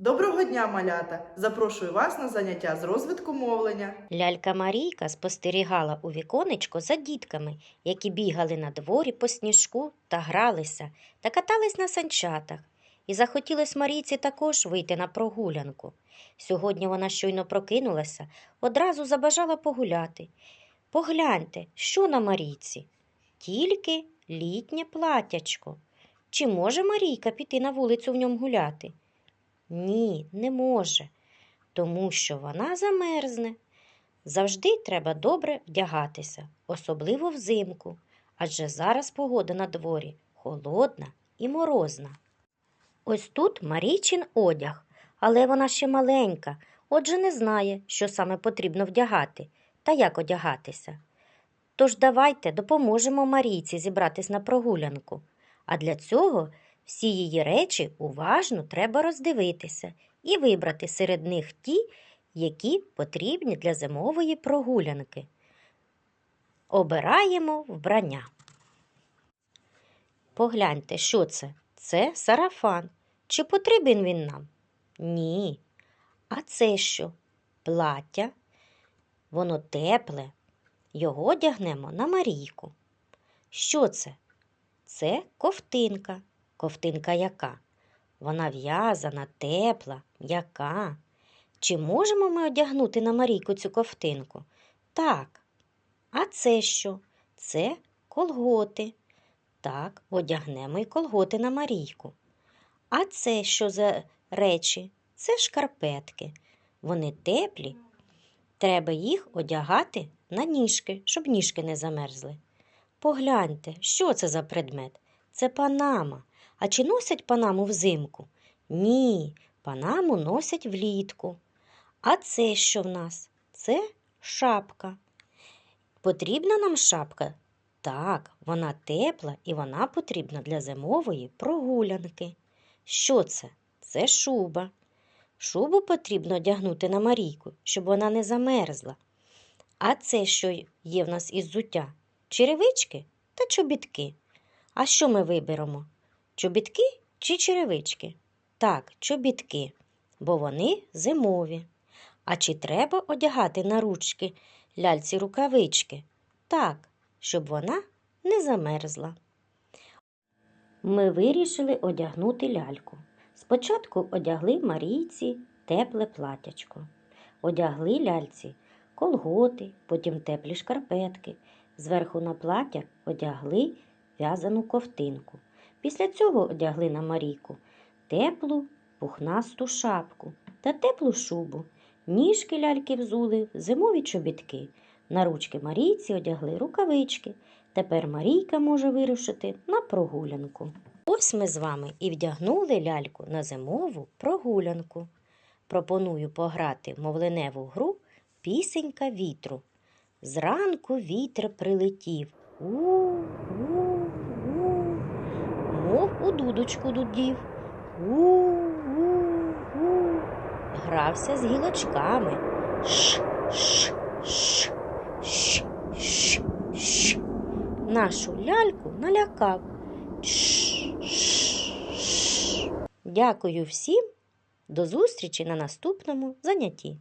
Доброго дня, малята! Запрошую вас на заняття з розвитку мовлення. Лялька Марійка спостерігала у віконечко за дітками, які бігали на дворі по сніжку та гралися та катались на санчатах. І захотілось Марійці також вийти на прогулянку. Сьогодні вона щойно прокинулася, одразу забажала погуляти. Погляньте, що на Марійці? Тільки літнє платячко. Чи може Марійка піти на вулицю в ньому гуляти? Ні, не може, тому що вона замерзне. Завжди треба добре вдягатися, особливо взимку, адже зараз погода на дворі холодна і морозна. Ось тут Марійчин одяг, але вона ще маленька, отже не знає, що саме потрібно вдягати та як одягатися. Тож давайте допоможемо Марійці зібратись на прогулянку, а для цього всі її речі уважно треба роздивитися і вибрати серед них ті, які потрібні для зимової прогулянки. Обираємо вбрання. Погляньте, що це? Це сарафан. Чи потрібен він нам? Ні. А це що? Плаття. Воно тепле. Його одягнемо на Марійку. Що це? Це ковтинка. Ковтинка яка? Вона в'язана, тепла, м'яка. Чи можемо ми одягнути на Марійку цю ковтинку? Так. А це що? Це колготи. Так, одягнемо й колготи на Марійку. А це що за речі? Це шкарпетки. Вони теплі. Треба їх одягати на ніжки, щоб ніжки не замерзли. Погляньте, що це за предмет? Це панама. А чи носять панаму взимку? Ні, панаму носять влітку. А це що в нас? Це шапка. Потрібна нам шапка? Так, вона тепла і вона потрібна для зимової прогулянки. Що це? Це шуба. Шубу потрібно одягнути на Марійку, щоб вона не замерзла. А це що є в нас із зуття? Черевички та чобітки. А що ми виберемо? Чобітки чи черевички? Так, чобітки, бо вони зимові. А чи треба одягати на ручки ляльці рукавички? Так, щоб вона не замерзла. Ми вирішили одягнути ляльку. Спочатку одягли Марійці тепле платячко. Одягли ляльці колготи, потім теплі шкарпетки. Зверху на плаття одягли в'язану ковтинку. Після цього одягли на Марійку теплу пухнасту шапку та теплу шубу. Ніжки ляльки взули зимові чобітки. На ручки Марійці одягли рукавички. Тепер Марійка може вирушити на прогулянку. Ось ми з вами і вдягнули ляльку на зимову прогулянку. Пропоную пограти мовленеву гру Пісенька вітру. Зранку вітер прилетів. У-у-у, у дудочку дудів. У-у-у, грався з гілочками. Ш, ш, ш, ш, ш, ш. Нашу ляльку налякав. Ш, ш, ш. Дякую всім. До зустрічі на наступному занятті.